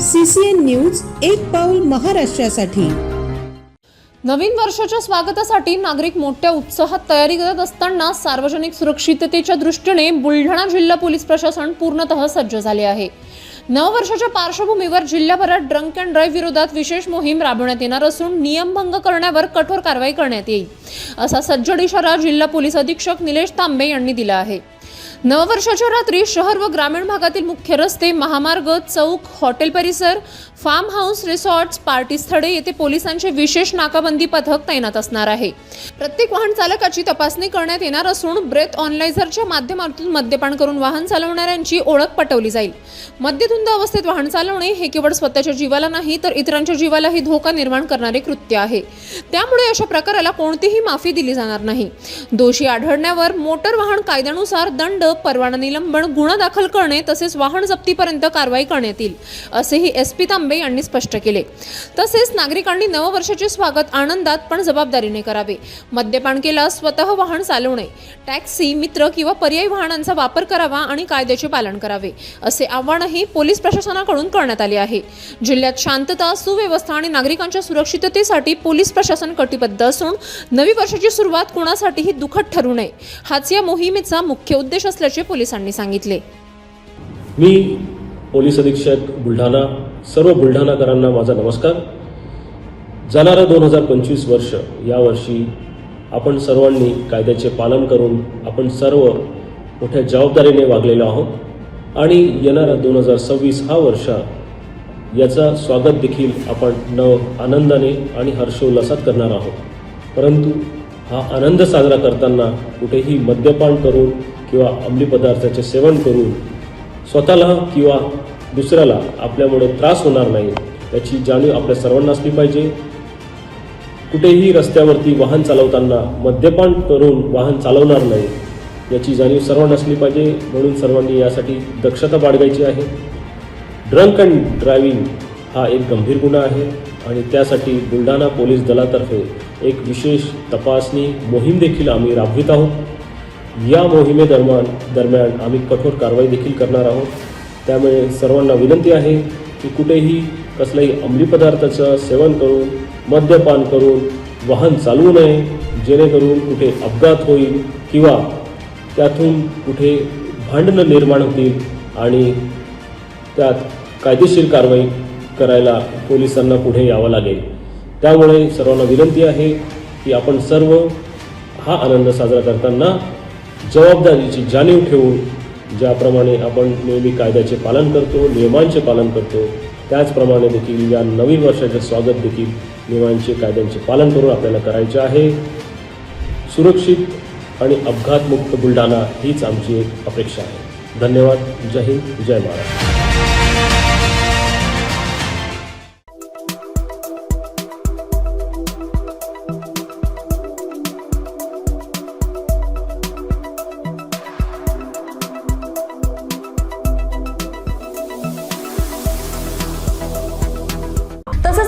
CCN news एक पाऊल महाराष्ट्रासाठी. नवीन वर्षाच्या स्वागतासाठी नागरिक मोठ्या उत्साहात तयारी करत असताना सार्वजनिक सुरक्षिततेच्या दृष्टीने बुलढाणा जिल्हा पोलीस प्रशासन पूर्णतः सज्ज झाले आहे. नववर्षाच्या पार्श्वभूमीवर जिल्ह्याभरात ड्रंक अँड ड्राईव्ह विरोधात विशेष मोहीम राबवण्यात येणार असून नियमभंग करण्यावर कठोर कारवाई करण्यात येईल असा सज्जड इशारा जिल्हा पोलीस अधीक्षक निलेश तांबे यांनी दिला आहे. नववर्षाच्या रात्री शहर व ग्रामीण भागातील मुख्य रस्ते महामार्ग चौक हॉटेल परिसर फार्म हाऊस रिसॉर्ट्स पार्टी स्थळे येथे पोलिसांचे विशेष नाकाबंदी पथक तैनात असणार आहे. प्रत्येक वाहन चालकाची तपासणी करण्यात येणार असून ब्रेथ ऑनलायझरच्या माध्यमातून मद्यपान करून वाहन चालवणाऱ्यांची ओळख पटवली जाईल. मद्यधुंद अवस्थेत वाहन चालवणे हे केवळ स्वतःच्या जीवाला नाही तर इतरांच्या जीवालाही धोका निर्माण करणारे कृत्य आहे. त्यामुळे अशा प्रकाराला कोणतीही माफी दिली जाणार नाही. दोषी आढळण्यावर मोटर वाहन कायद्यानुसार दंड परवाना निलंबन गुन्हा दाखल करणे तसेच वाहन जप्तीपर्यंत कारवाई करण्यात येईल असेही एस पी तांबे यांनी स्पष्ट केले. तसेच नागरिकांनी नववर्षाचे स्वागत आनंदात पण जबाबदारीने करावे. मद्यपान केल्यास स्वतः वाहन चालवणे टॅक्सी मित्र किंवा पर्यायी वाहनांचा वापर करावा आणि कायद्याचे पालन करावे असे आव्हानही पोलीस प्रशासनाकडून करण्यात आले आहे. जिल्ह्यात शांतता सुव्यवस्था आणि नागरिकांच्या सुरक्षिततेसाठी पोलीस प्रशासन कटिबद्ध असून नवी वर्षाची सुरुवात कोणासाठीही दुःखद ठरू नये. हाच या मोहिमेचा मुख्य उद्देश असल्याचे पोलिसांनी सांगितले. मी पोलीस अधीक्षक बुलढाणा सर्व बुलढाणाकरांना माझा नमस्कार. जाणारं दोन हजार पंचवीस वर्ष यावर्षी आपण सर्वांनी कायद्याचे पालन करून आपण सर्व मोठ्या जबाबदारीने वागलेलो आहोत. आणि येणारा दोन हजार सव्वीस हा वर्ष याचा स्वागत देखील आपण नव आनंदाने आणि हर्षोल्लासात करणार आहोत. परंतु हा आनंद साजरा करताना कुठेही मद्यपान करून किंवा अंमली पदार्थाचे सेवन करून स्वतःला किंवा दुसऱ्याला आपल्यामुळे त्रास होणार नाही याची जाणीव आपल्या सर्वांना असली पाहिजे. कुठेही रस्त्यावरती वाहन चालवताना मद्यपान करून वाहन चालवणार नाही याची जाणीव सर्वांना असली पाहिजे. म्हणून सर्वांनी यासाठी दक्षता बाळगायची आहे. ड्रंक अँड ड्रायव्हिंग हा एक गंभीर गुन्हा आहे आणि त्यासाठी बुलढाणा पोलीस दलातर्फे एक विशेष तपासणी मोहीम देखील आम्ही राबवित आहोत. या मोहिमेदरम्यान दरम्यान आम्ही कठोर कारवाई देखील करणार आहोत. त्यामुळे सर्वांना विनंती आहे की कुठेही कसल्याही अंमली पदार्थाचं सेवन करून मद्यपान करून वाहन चालवू नये जेणेकरून कुठे अपघात होईल किंवा त्यातून कुठे भांडणं निर्माण होतील आणि त्यात कायदेशीर कारवाई करायला पोलिसांना पुढे यावं लागेल. त्यामुळे सर्वांना विनंती आहे की आपण सर्व हा आनंद साजरा करताना जबाबदारीची जाणीव ठेवून ज्याप्रमाणे आपण नेहमी कायद्याचे पालन करतो नियमांचे पालन करतो त्याचप्रमाणे देखील या नवीन वर्षाचे स्वागत देखील नियमांचे कायद्यांचे पालन करून आपल्याला करायचे आहे. सुरक्षित आणि अपघातमुक्त बुलढाणा हीच आमची एक अपेक्षा आहे. धन्यवाद. जय हिंद. जय महाराष्ट्र.